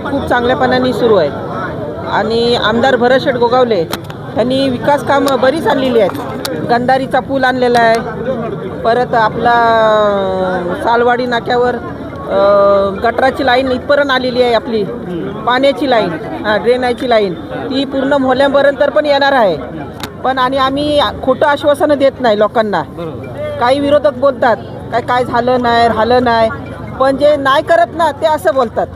खूप चांगल्यापणाने सुरू आहे आणि आमदार भरतशेठ गोगावले यांनी विकास कामं बरीच आणलेली आहेत. गंधारीचा पूल आणलेला आहे. परत आपला सालवाडी नाक्यावर गटराची लाईन इथपर्यंत आलेली आहे आपली. पाण्याची लाईन हां ड्रेनाची लाईन. ती पूर्ण मोहल्ल्यापर्यंत पण येणार आहे. पण आणि आम्ही खोटं आश्वासनं देत नाही लोकांना. काही विरोधक बोलतात काय काय झालं नाही राहिलं नाही. पण जे नाही करत ना ते असं बोलतात.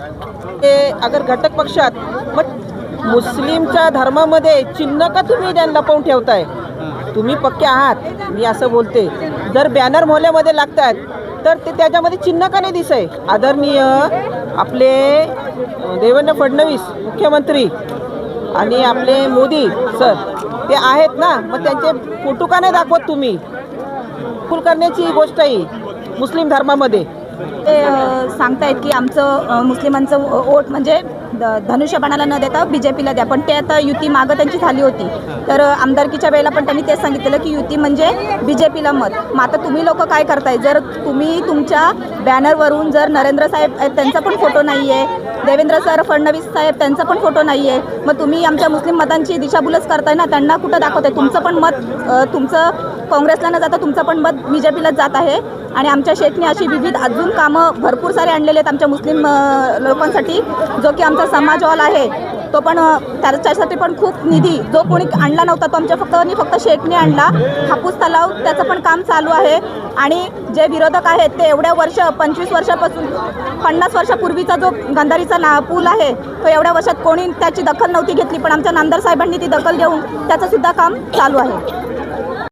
ते अगर घटक पक्षात मग मुस्लिमच्या धर्मामध्ये चिन्ह का तुम्ही त्यांना लपवून ठेवताय? तुम्ही पक्के आहात मी असं बोलते. जर बॅनर मोहल्यामध्ये लागतात तर ते त्याच्यामध्ये चिन्ह का नाही दिसाय? आदरणीय आपले देवेंद्र फडणवीस मुख्यमंत्री आणि आपले मोदी सर ते आहेत ना मग त्यांचे फोटो का नाही दाखवत तुम्ही? फुल करण्याची गोष्ट आहे मुस्लिम धर्मामध्ये. ते सांगतायत की आमचं मुस्लिमांचं वोट म्हणजे धनुष्यबाणाला न देता बी जे पीला द्या. पण ते आता युती मागं त्यांची झाली होती. तर आमदारकीच्या वेळेला पण त्यांनी तेच सांगितलेलं की युती म्हणजे बी जे पीला मत. मग आता तुम्ही लोक काय करताय? जर तुम्ही तुमच्या बॅनरवरून जर नरेंद्र साहेब त्यांचा पण फोटो नाही आहे देवेंद्र सर फडणवीस साहेब त्यांचा पण फोटो नाही आहे मग तुम्ही आमच्या मुस्लिम मतांची दिशाभूलच करताय ना? त्यांना कुठं दाखवताय? तुमचं पण मत तुमचं काँग्रेसला न जाता तुमचं पण मत बी जे पीलाच जात आहे. आणि आमच्या शेतनी अशी विविध अजून कामं भरपूर सारे आणलेले आहेत आमच्या मुस्लिम लोकांसाठी जो की आमचा समाज हॉल आहे. तो पण त्याच्यासाठी पण खूप निधी जो कोणी आणला नव्हता तो आमच्या फक्त आणि फक्त शेखने आणला. हापूस तलाव त्याचं पण काम चालू आहे. आणि जे विरोधक आहेत ते एवढ्या वर्ष पंचवीस वर्षापासून पन्नास वर्षापूर्वीचा जो गंधारीचा ना पूल आहे तो एवढ्या वर्षात कोणी त्याची दखल नव्हती घेतली पण आमच्या नांदर साहेबांनी ती दखल घेऊन त्याचंसुद्धा काम चालू आहे.